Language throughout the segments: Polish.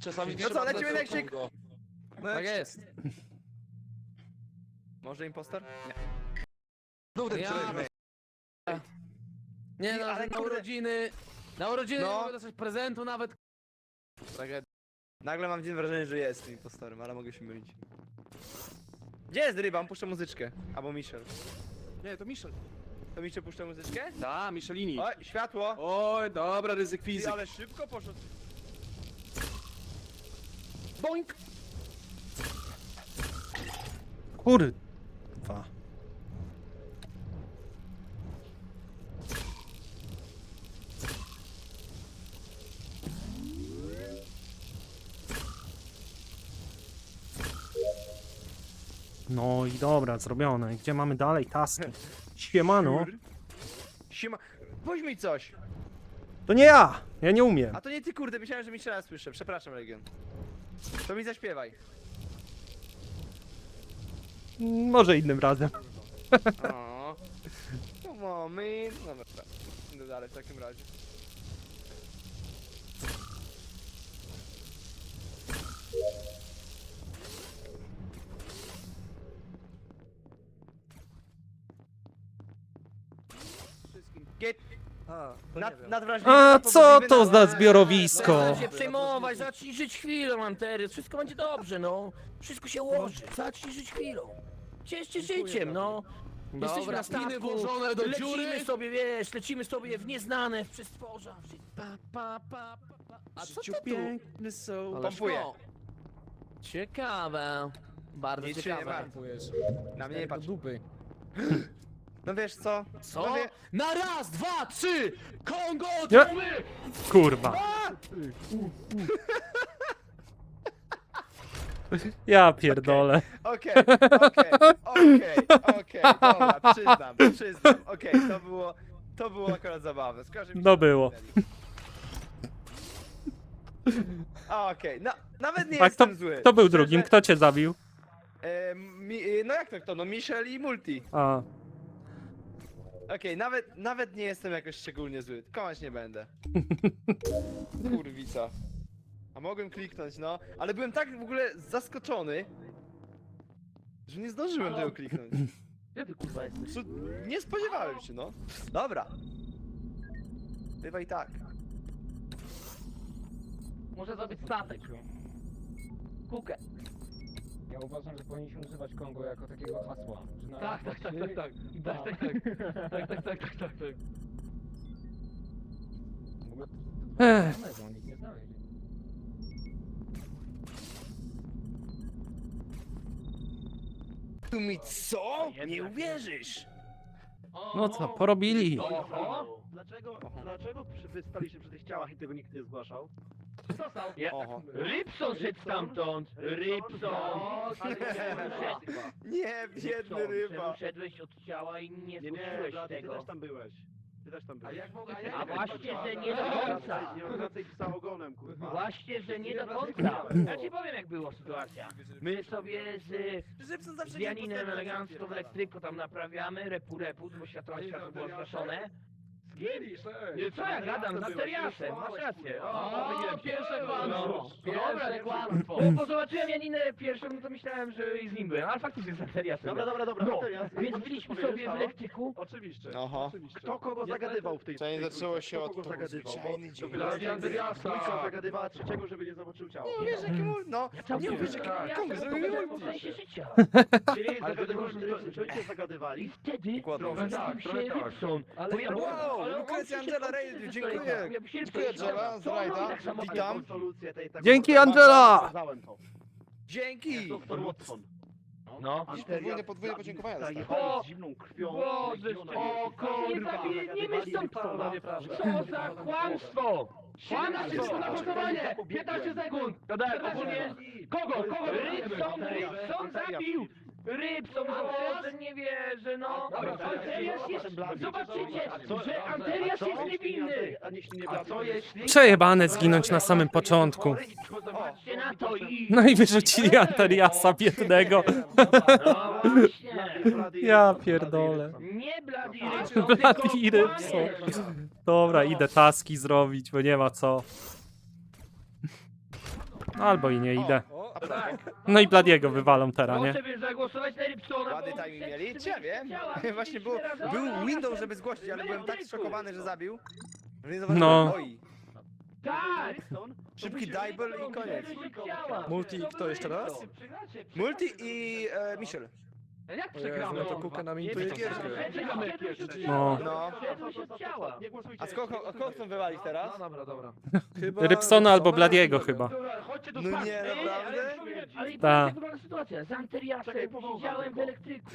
Czasami No co, trzeba lecimy na krzyk? No Tak jest. Może impostor? Nie. Znów ten Ja- przelew. Nie no, ale na kurde- urodziny. Na urodziny No. nie mogę dostać prezentu nawet. Tragedia. Nagle mam dzień wrażenie, że jest impostorem, ale mogę się mylić. Gdzie jest ryba? Puszczę muzyczkę. Albo Michel. Nie, to Michel. To Michel puszcza muzyczkę? Da, Michelini. Oj, światło! Oj, dobra, ryzyk Ty, fizyk. ale szybko poszedł. Boink! Kurwa. No i dobra, zrobione. Gdzie mamy dalej taski? Siemano. Siema. Puść mi coś! To nie ja! Ja nie umiem. A to nie ty kurde, myślałem, że Michela słyszę. Przepraszam, Legion. To mi zaśpiewaj. Może innym razem. O. On, man. No dobra. Idę dalej w takim razie. Get. Nad, nadwrażliwy, A co to za zbiorowisko? Zacznij się przejmować, zacznij żyć chwilą, Anterius. Wszystko będzie dobrze, no. Wszystko się ułoży. Zacznij żyć chwilą. Cieszcie życiem, no. Jesteśmy na statku. włożone do lecimy dziury. sobie, wiesz, lecimy sobie w nieznane, w przestworza. w- Pa, pa, pa, pa, pa. A co to tu? piękny są. Ale Pompuję. szkło. Ciekawe. Bardzo Nic się nie ciekawe. martw. Na mnie nie patrz. dupy. No wiesz co? Co? No wie... Na raz, dwa, trzy! Kongo, Ja- to my! Kurwa. Ja pierdolę. Okej, okej, okej, okej, dobra, przyznam, przyznam, okej, to było, to było akurat zabawne, skojarzy mi się No to było. minęli. Okej, no, nawet nie A kto, jestem zły. kto był Szczerze, drugim? Kto cię zabił? E, mi, e, no jak to kto? No Michel i Multi. A, Okej, nawet, nawet nie jestem jakoś szczególnie zły, kłamać nie będę. Kurwica. A mogłem kliknąć, no, ale byłem tak w ogóle zaskoczony, że nie zdążyłem tego kliknąć. Gdzie ty kurwa jesteś? Co- Nie spodziewałem się, no. Dobra. Bywa i tak. Muszę zrobić statek. Kukę. Ja uważam, że powinniśmy używać Kongo jako takiego hasła. Że na Tak, tak, tak, tak, tak. Tak, tak, tak. Tak, tak, tak, tak, tak, tak. W ogóle Ech. to nikt nie znaleźli. Tu mi co? Nie uwierzysz! no co, porobili. Oho. Dlaczego, dlaczego przy- wy staliście przy tych ciałach i tego nikt nie zgłaszał? Co stał? Ja... Oho. Rybson szedł stamtąd! Rybson! Nie, biedny ryba. Szedłeś od ciała i nie Nie, nie, Bla, ty tego. też tam byłeś. Ty też tam byłeś. A właśnie, że nie do końca. Nie wracaj psa ogonem, kurwa. Właśnie, że nie do końca. Ja ci powiem jak była sytuacja. My sobie z, z zawsze Janinem elegancko w elektryku tam naprawiamy, repu repu, bo światło światło było zgaszone. Nie, co ja gadam, z Anteriasem, masz rację. O, pierwsze kłamstwo. Dobre kłamstwo. Bo zobaczyłem Janinę pierwszą, no to myślałem, że i z nim byłem, ale faktycznie z Anteriasem. Dobra, dobra, dobra. No, więc byliśmy sobie w elektryku. Oczywiście. Oho. oczywiście. Kto kogo zagadywał w tej Czajnie tej zaczęło się Kto od kogo tego zagadywał? zwyczajny dzień. Trójca zagadywała trzeciego, żeby nie zobaczył ciała. Nie wiesz jaki mul... No, nie wiesz jaki Komu zrobił w sensie życia. Czyli Ale zagadywał, to że może- trójcie I zagadywali. wtedy Dokładnie. rozstał się Rybson. Ale Bo ja byłem- Lukrecja Angela przyszedł dziękuję. Dziękuję, do Angela, stołu. z rajda. Tak Witam. Dzięki. Angela! Dzięki! Doktor Watson. No. Podwójne, podwójne podziękowania Zajebali O! zimną krwią. Boże, o i- kurwa, nie, nie myśl Thompsona. Co za kłamstwo! Kłamstwo na głosowanie! 15 sekund! Ogólnie... Kogo? Kogo? Rybson, Rybson zabił! Rybson, Boże, nie wierzę, no! Anterias jest... Zobaczycie, że Anterias jest niewinny! A co jeśli... Przejebane zginąć na samym początku. Zobaczcie na to i... No i wyrzucili Anteriasa biednego. No właśnie! Ja pierdolę. Nie Bloody Rybson, tylko Rybson. kłamiesz. Dobra, idę taski zrobić, bo nie ma co. Albo i nie idę. O, To tak. No i Bladiego wywalą teraz, nie? Proszę zagłosować na Ładny bo timing mieli? ja wiem? ciała, Właśnie był, widzieliście razem? był window, żeby zgłosić, ale byłem tak zszokowany, że no. zabił. że nie No. Oj, Tak! szybki dibel i koniec. Multi i kto jeszcze raz? Multi i e, Michel. Jak Jezu, no to kuka nam intuje gierkę. No. No. A z kogo, a kogo chcą wywalić teraz? No dobra, dobra. Chyba Rybsona albo Bladiego chyba. Dobra, chodźcie do No nie, Ej, naprawdę? ale- Ale Ta. sytuacja? Z Anteriasem Czekaj, powołam siedziałem w elektryku.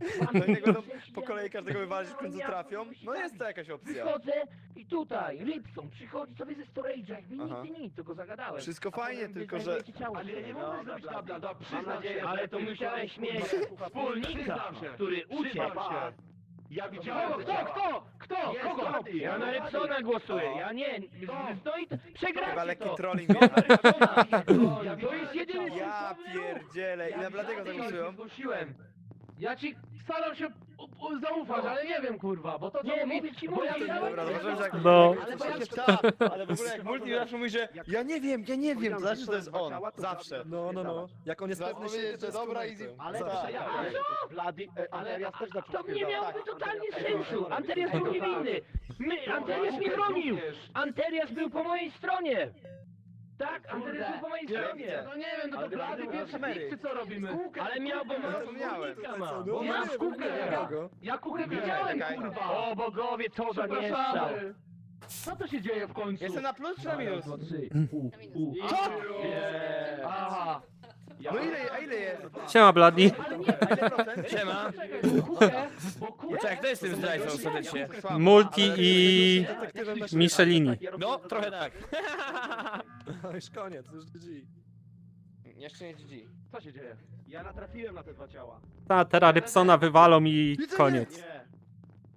No i po kolei każdego wywalić, w końcu trafią. No jest to jakaś opcja. Wychodzę i tutaj Rybson przychodzi sobie ze storage'a, jakby Aha. nigdy nic, tylko zagadałem. Wszystko A fajnie, potem tylko że... ciało. Ale ja nie No, mogę zrobić tabla, dobra, Mam przyznam nadzieję, się, ale to musiałeś mieć wspólnika, Przyznam się. który Przyznam uciekł. się. Ja widziałem Kto, te kto, ciała. kto, kto, Jest kogo? Ja na Blady. Rybsona głosuję, ja nie, no i to, przegracie Chyba lekki to. trolling No. Rybsona, To jest jedyny Ja sensowny ruch. pierdzielę. I na Bladego Ja zagłosują. zgłosiłem. Ja ci staram się u- u- zaufać, ale nie wiem kurwa, bo to co Nie, ci, mówię ja Dobra, jak... No. Ale, bo ja się tak, ale w ogóle jak multi zawsze mówi, że ja nie wiem, ja nie wiem, to znaczy, że to jest on. Zawsze. No, no, no. Jak on jest Zaraz pewny powiedzieć, siebie, to że jest dobra. Ale Tak. to ja, Ale co? Blady, e, Ale też zaczął to nie miałoby Tak, totalnie sensu. też Anterias był niewinny. My, Anterias mnie bronił. Anterias był po mojej stronie. Tak, Anterias był po mojej stronie. No nie wiem, no to Ale blady to pierwsze pizzy co robimy? Ale miał, bo ma wspólnika ma. No, Ja nie, w kukę, nie, ja- kogo? Ja kukę Nie, widziałem czekaj. kurwa! O bogowie, co za mieszczał. Przepraszamy! Co to się dzieje w końcu? Jestem na plus czy na minus? Co? Aha! No ile, a ile jest? Siema Bladi. Ale nie, A ile procent? Siema. Bo. Czekaj, kto jest tym zdrajcą serdecznie? Multi i Michelini. No, trochę tak. No już koniec, już GG. Jeszcze nie GG. Co się dzieje? Ja natrafiłem na te dwa ciała. Ta, teraz Rybsona wywalą i koniec. Nie.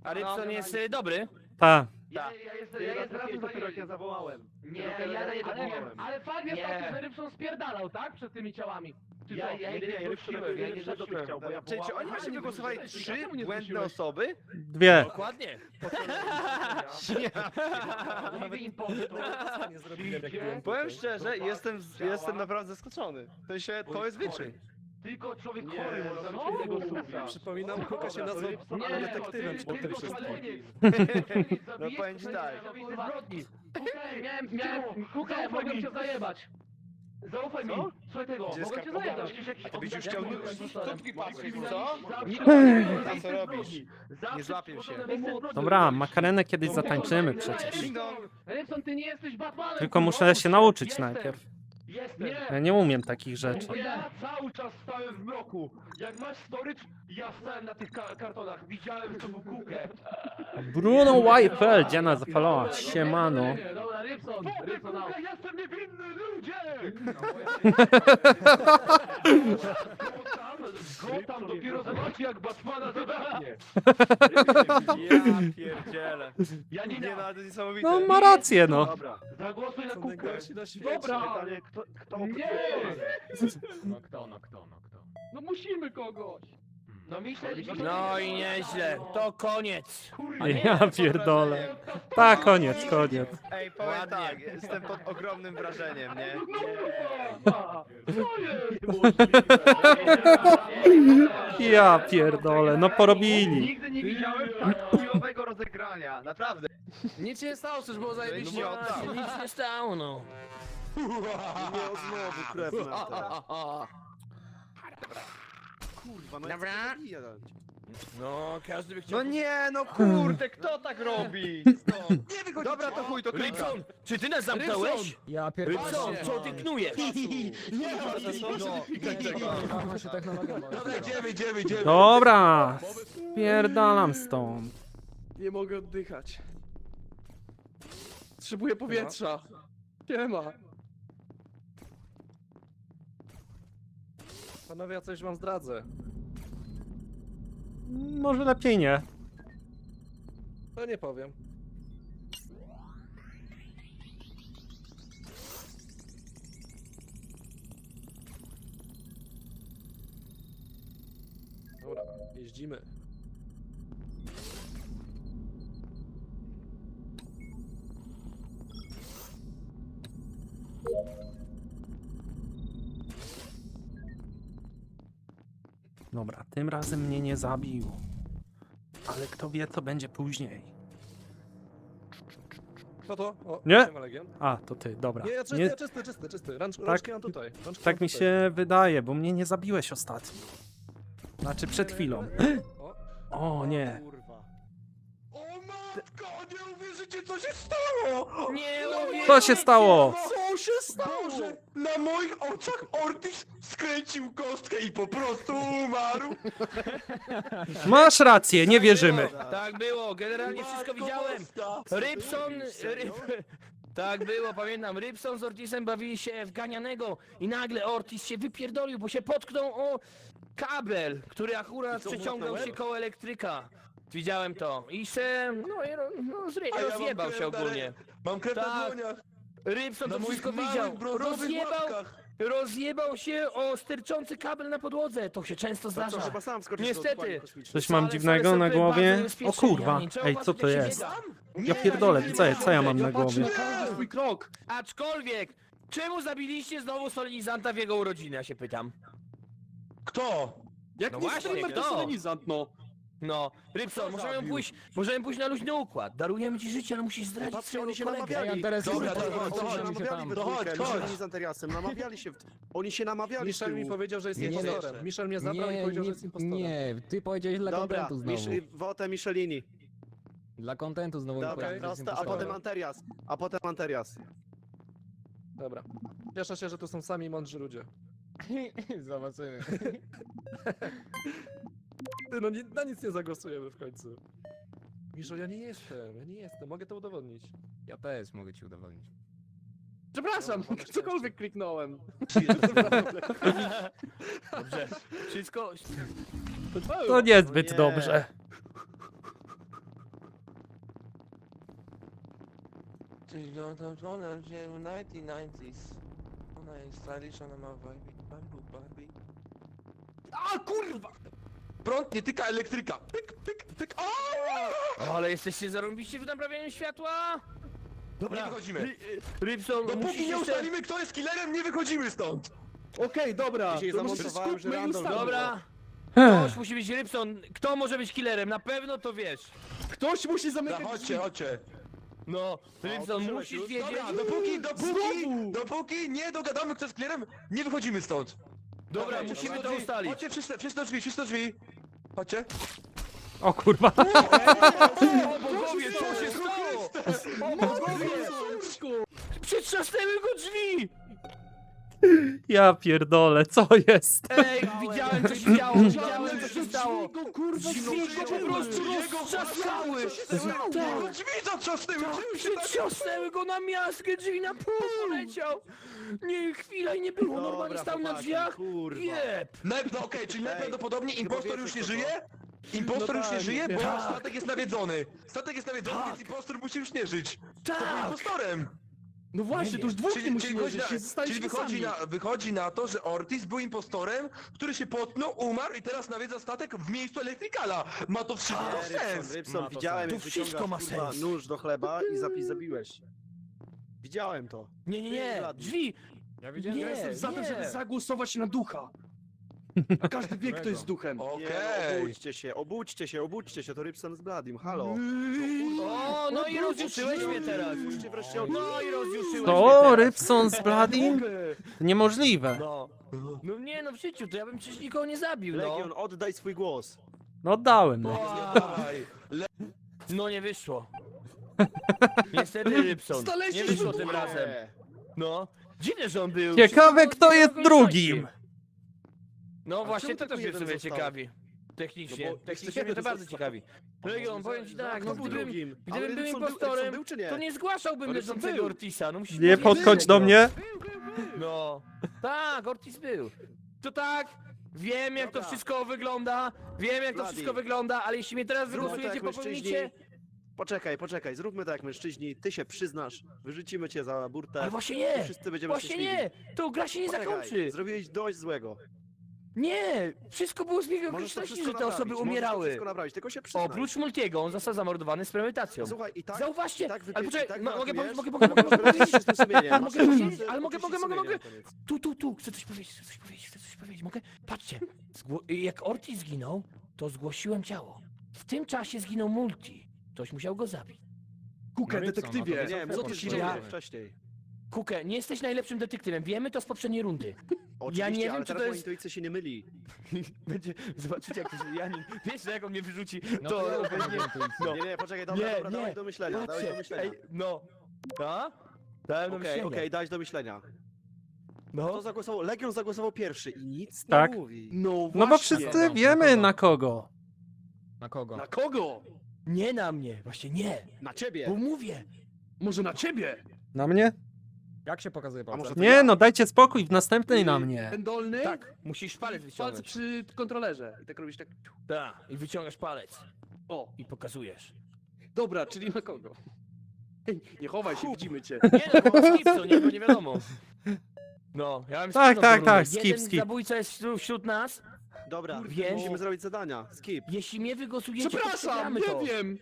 A Rybson jest y, dobry? Ta. Ja, ja jestem, Ja jestem razem dopiero ja zawołałem. Nie, ja, jak ale, zawołałem. ale fakt jest taki, że Rybson spierdalał, tak? Przed tymi ciałami. Czy Ja, ja, nie, nie, ja nie wszedłem, ja nie wszedłem do tych ciał, bo ja Czyli czy oni właśnie wygłosowali trzy błędne osoby? Dwie. Dokładnie. Jak byłem Powiem szczerze, jestem, jestem naprawdę zaskoczony. To się, to jest wyczyn. Tylko człowiek Nie, chory no, może no, zrobić tego no, słucha. Przypominam, Kuka się nazywa Nie, detektywem ty- po tym wszystkim. No powiem ci tak. Miałem, miałem, kukaj, mogłem cię zajebać. Zaufaj mi. Słuchaj tego, Gdzie jest mogę cię karta? zajebać. A ty byś już chciał stópki patrzeć, co? A co robisz? Nie złapię się. Dobra, makarenę kiedyś zatańczymy przecież. Rybson, ty nie jesteś Batmanem. Tylko muszę się nauczyć najpierw. Jestem. Ja nie umiem takich rzeczy. Ja cały czas stałem w mroku. Jak masz storage, ja stałem na tych ka kartonach. Widziałem kukę. Bruno YFL, dziana zapalała. Siemano. Dobra, Rybson, Rybson out. Ja jestem niewinny, Gotham dopiero zobaczy, jak Batmana zabawnie. Ja pierdzielę. Ja nie Nie no, ale to niesamowite. No ma rację, no. Dobra. Zagłosuj na świecie. Dobra. Pytanie, kto, kto Nie! No kto, no kto, no kto. No musimy kogoś. No myślę, że... No i nieźle. To koniec. Ja pierdolę. Tak, koniec, koniec. Ej, powiem Ładnie. tak, jestem pod ogromnym wrażeniem, nie? No? Ja pierdolę, no porobili. Nigdy nie widziałem tak chujowego rozegrania, naprawdę. Nic się nie stało, przecież było zajebiście. No, No, się nic nie stało, no. Nie, znowu krew na to. Kurwa, no Dobra. ja? No, każdy by chciał... No nie, no kurde, kto tak robi? Nie wychodzi. Dobra, to chuj, to klikam. Rybson, czy ty nas zamknąłeś? Ja Rybson, co ty knujesz? Mam się technologia. Idziemy, idziemy, idziemy. Dobra, spierdalam stąd. Nie mogę oddychać. Potrzebuję powietrza. Nie ma. Panowie, ja coś wam zdradzę. Może lepiej nie. To nie powiem. Dobra, jeździmy. Dobra, tym razem mnie nie zabił. Ale kto wie, co będzie później. Kto to? O, Nie. siema, Legion. A, to ty, dobra. Nie, ja czysty, Nie, ja czysty, czysty, czysty. Rącz, rączki mam tutaj. Rączki tak mam mi tutaj. się wydaje, bo mnie nie zabiłeś ostatnio. Znaczy przed chwilą. O, O nie. Kurwa. O matko, nie uwierzycie co się stało! Nie Co się stało? Co się stało? Boże, na moich oczach Ortiz skręcił kostkę i po prostu umarł! Masz rację, nie wierzymy. Tak było, generalnie wszystko Matko widziałem. boska. Rybson... Ryb... Tak było, pamiętam. Rybson z Ortisem bawili się w ganianego i nagle Ortiz się wypierdolił, bo się potknął o kabel, który akurat przeciągał się koło elektryka. Widziałem to. I się, no, i ro- no zry, A ja mam rozjebał się na ogólnie. Mam krew na Tak. dłoniach, Rybson na to moich wszystko małych, widział. brązowych Rozjebał, łapkach. rozjebał się o sterczący kabel na podłodze. To się często To co, zdarza. chyba sam Niestety. Coś mam Ale dziwnego na sobie głowie. bardzo O kurwa, ej, co to jest? Ja pierdolę, co, co ja mam na głowie? każdy swój krok. Aczkolwiek, czemu zabiliście znowu solenizanta w jego urodziny, ja się pytam. Kto? Jak No nie właśnie, streamer, to kto? solenizant, no. No, Rybson, możemy pójść, możemy pójść na luźny układ. Darujemy ci życie, ale musisz zdradzić Patrzcie, oni się kolegę. namawiali. Dobra, Oni dobra, się to chodź, namawiali we to dwójkę, chodź, chodź. Michelin z Anteriasem, namawiali się, w... oni się namawiali z Michel mi tyłu. powiedział, że jest Nie, nie, impostorem. nie. Michel mnie zabrał i Nie, powiedział, że nie, jest impostorem. nie, ty powiedziałeś dla Dobra, kontentu znowu. Mich... Wotę Michelini. Dla kontentu znowu Dobra, powiedziałeś, że a impostorem. potem Anterias. A potem Anterias. Dobra. Cieszę się, że tu są sami mądrzy ludzie. Zobaczymy. Ty, no nie, na nic nie zagłosujemy w końcu. Miszo, ja nie jestem, ja nie jestem, mogę to udowodnić. Ja też mogę ci udowodnić. Przepraszam, No, mamy cokolwiek kliknąłem. Dobrze, wszystko... To niezbyt nie. dobrze. Czyli no to to ona się w 1990s. Ona jest stylish, ona ma vibe, Barbie, Barbie. A kurwa! Prąd nie tyka elektryka. Pyk, pyk, pyk. O! O, ale jesteście zarąbiście w naprawianiu światła? Dobra, nie wychodzimy. Ry- Rybson, Dopóki nie jeszcze... ustalimy kto jest killerem, nie wychodzimy stąd! Okej, dobra. Dzisiaj to może zamontowałem, że skupmy i random ustalmy. Dobra, ktoś musi być Rybson. Kto może być killerem? Na pewno to wiesz. Ktoś musi Dobra, zamykać chodźcie, drzwi. chodźcie. No, Rybson, otworzyłeś musisz już? wiedzieć... Dobra, dopóki, dopóki, Znowu! dopóki nie dogadamy kto jest killerem, nie wychodzimy stąd. Dobra, musimy to ustalić. Chodźcie, wszyscy, wszyscy do drzwi, wszyscy do drzwi. Chodźcie. O kurwa. Bogowie, co się stało? O bogowie! Przytrzasnęły go drzwi! Ja pierdolę, co jest? Ej, widziałem co się działo, widziałem co się stało. Go, kurwa, Drzwi go po prostu roztrzaskały. Jego drzwi zatrzasnęły, tak... Przytrzasnęły go na miastkę, drzwi na pół poleciał. Nie, chwila i nie było, normalnie Dobra, stał na drzwiach. Kurwa. Jeb. Naj- No okej, czyli Ej, najprawdopodobniej impostor już nie żyje? Impostor No już nie tak, żyje, bo tak. statek jest nawiedzony. Statek jest nawiedzony, Tak. więc impostor musi już nie żyć. Tak. impostorem. No właśnie, to już dwóch nie Czyli, musi czyli, wychodzi, się na, czyli wychodzi, na, wychodzi na to, że Ortiz był impostorem, który się potknął, umarł i teraz nawiedza statek w miejscu elektrykala. Ma to wszystko Nie, sens. Rybson, Rybson, Ma to widziałem sens. jak To wszystko wyciągasz, ma kurwa, sens. nóż do chleba i zapis zabiłeś. Widziałem to. Nie, nie, nie, drzwi. Ja wiedziałem, Nie, że Jestem za tym, nie. żeby zagłosować na ducha. A każdy wie, kto jest duchem. Okej. Nie, no, obudźcie się, obudźcie się, obudźcie się, to Rybson z Bladim, halo. O, no i rozjuszyłeś mnie teraz. Obudźcie wreszcie ogień. No i rozjuszyłeś mnie To teraz. Rybson z Bladim? Niemożliwe. No. No nie, no w życiu, to ja bym przecież nikogo nie zabił, no. Legion, oddaj swój głos. No oddałem, no. Dawaj. No nie wyszło. Niestety Rybson. Nie wyszło tym razem. No. Dziwne, że on był. Ciekawe, kto jest drugim. No właśnie, czemu to też jeden sumie został? ciekawi. Technicznie, No bo technicznie jeszcze mnie to jeden bardzo został. ciekawi. Legion, powiem ci tak, no był gdybym, drugim? gdybym Ale był Rybson impostorem, był czy nie? to nie zgłaszałbym Rybson leżącego był. Ortisa, no musisz Nie powiedzieć, podchodź że do no. mnie. No. Tak, Ortiz był. To tak, wiem jak to Dobra. wszystko wygląda, wiem jak to wszystko wygląda, ale jeśli mnie teraz Zróbmy tak wygłosujecie, jak mężczyźni. popełnicie... Poczekaj, poczekaj, zróbmy tak jak mężczyźni, ty się przyznasz, wyrzucimy cię za burtę. Ale właśnie i nie, Wszyscy będziemy właśnie szczęśliwi. nie, to gra się nie Poczekaj, zakończy. Zrobiłeś dość złego. Nie! Wszystko było z biegiem Możesz to okoliczności, wszystko że te osoby naprawić, możesz to umierały. wszystko naprawić, tylko się przyznaj. Oprócz Multiego, on został zamordowany z premedytacją. Słuchaj, i tak... Zauważcie! i tak wypie- ale i poczekaj, tak mo- mogę powiedzieć, mogę, mogę, mogę, mogę mogę powiedzieć, ale mogę, mogę, mogę, mogę. Tu, tu, tu, chcę coś powiedzieć, chcę coś powiedzieć, chcę coś powiedzieć, mogę? Patrzcie, zgło- jak Ortiz zginął, to zgłosiłem ciało. W tym czasie zginął Multi. Ktoś musiał go zabić. Kukę, No Rybson, detektywie! no to Nie wiem, co tu się Ja- dzieje wcześniej. Kukę, nie jesteś najlepszym detektywem, wiemy to z poprzedniej rundy. Oczywiście, nie wiem, ale czy to teraz moja jest- intuicja się nie myli. Będzie, zobaczycie jak to się Janin, wiesz, że jak on mnie wyrzuci, No to to ja będzie... mam intuicję. Nie, nie, poczekaj, dobra, Nie, dobra, nie. dawaj do myślenia, dawaj do myślenia. ej, no. A? Dałem do Okej, myślenia. okej, dać do myślenia. No. Kto zagłosował? Legion zagłosował pierwszy i nic Tak. nie mówi. No No bo właśnie. wszyscy Kogo? wiemy Kogo? na kogo. Na kogo? Na kogo? Nie na mnie, właśnie nie. Na ciebie! Bo mówię. Może na ciebie? Na mnie? Jak się pokazuje może palcem? to Nie ja? no, dajcie spokój, w następnej na mnie. Ten dolny? Tak, musisz palec Palce wyciągnąć. przy kontrolerze. I tak robisz tak... Tak, i wyciągasz palec. O, I pokazujesz. dobra, czyli na kogo? Ej, Nie chowaj się, widzimy cię. Nie no, bo skip to, nie, bo nie wiadomo. No, ja bym Tak, skipnął tak, tą tak, rundę. skip, Jeden skip. zabójca jest wśród, wśród nas. Dobra, musimy zrobić zadania. Skip. Jeśli mnie wygłosujecie, to Przepraszam, przegramy to. nie wiem!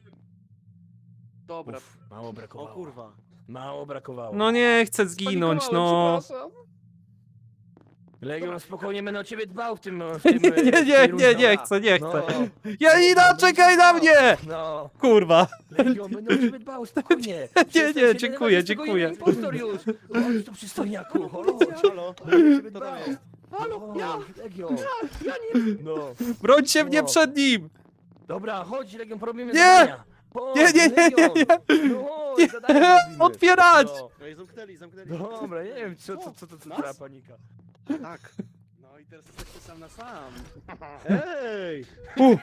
Dobra. Uf, mało O brakowało. kurwa. Mało brakowało. No nie chcę zginąć, no. Legion, spokojnie będę o ciebie dbał w tym... W tym Nie, e, nie, w tej nie, rundzie. nie chcę, nie No, chcę. Janina, czekaj na mnie! no. Kurwa. Legion, będę o ciebie dbał, spokojnie. Nie, Przestań nie, się dziękuję, denerwować, dziękuję. jeden impostor już. Chodź tu przystojniaku, chodź. Halo? Będę To tam dbał. Halo, ja, Legion. No. Brońcie mnie No. przed nim! Dobra, chodź Legion, porobimy Nie! zadania. Nie, nie, nie, nie, nie! No robimy. Otwierać! No. Ej, zamknęli, zamknęli. Dobra, nie wiem, co, co, co, co, co Nas? ta panika. Tak. No i teraz jesteście sam na sam. Ej! U,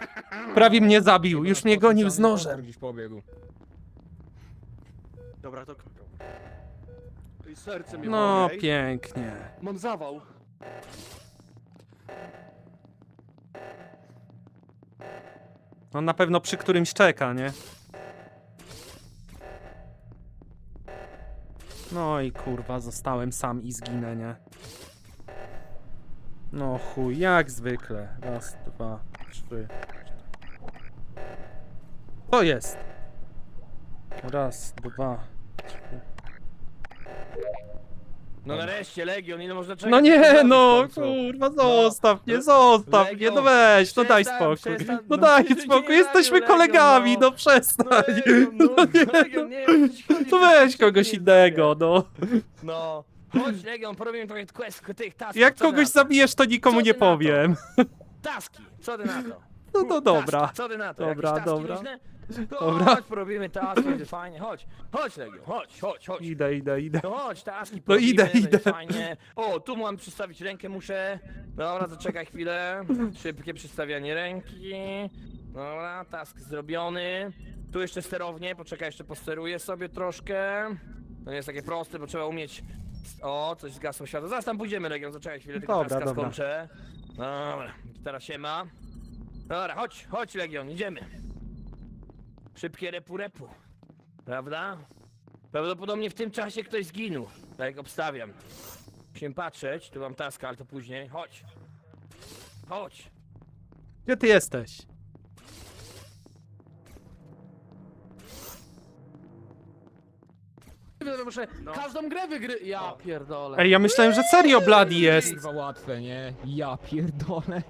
prawie mnie zabił, już mnie gonił z nożem. Gdzieś pobiegł. Dobra, to... I serce mnie No, pięknie. Mam zawał. On na pewno przy którymś czeka, nie? No i kurwa, zostałem sam i zginę, nie? No chuj, jak zwykle. Raz, dwa, trzy. To jest. Raz, dwa. No nareszcie, Legion, ile można czekać? No nie, no kurwa, zostaw mnie, zostaw mnie, Legion, no weź, no daj przestań, spokój. przestań, No no daj przecież spokój, nie jesteśmy Legion, kolegami, no. no No przestań. Legion, no, No nie. Legion, nie To przecież weź kogoś nie innego, no. No, chodź Legion, porobimy trochę quest, tych tasków. Jak co kogoś na to? zabijesz, to nikomu Co nie ty na to? powiem. Taski, co ty na to? No to dobra. Taski, co ty na to? Dobra, Jakieś taski dobra. luźne? To Dobra. Chodź, porobimy taski, będzie fajnie, chodź. Chodź Legion, chodź, chodź, chodź. Idę, idę, idę. No chodź, taski No porobimy, idę, będzie idę. fajnie. O, tu mam przystawić rękę, muszę. Dobra, zaczekaj chwilę. Szybkie przystawianie ręki. Dobra, task zrobiony. Tu jeszcze sterownie, poczekaj, jeszcze posteruję sobie troszkę. To nie jest takie proste, bo trzeba umieć... O, coś zgasło światło. Zaraz tam pójdziemy, Legion, zaczekaj chwilę, tylko Dobra, taska dobra. skończę. Dobra, teraz się ma. Dobra, chodź, chodź Legion, idziemy. Szybkie repu repu. Prawda? Prawdopodobnie w tym czasie ktoś zginął. Tak jak obstawiam. Musimy patrzeć, tu mam taska, ale to później. Chodź. Chodź. Gdzie ty jesteś? Muszę każdą grę wygry... Ja pierdolę. Ej, ja myślałem, że serio Bloody jest. Kurwa łatwe, nie? Ja pierdolę.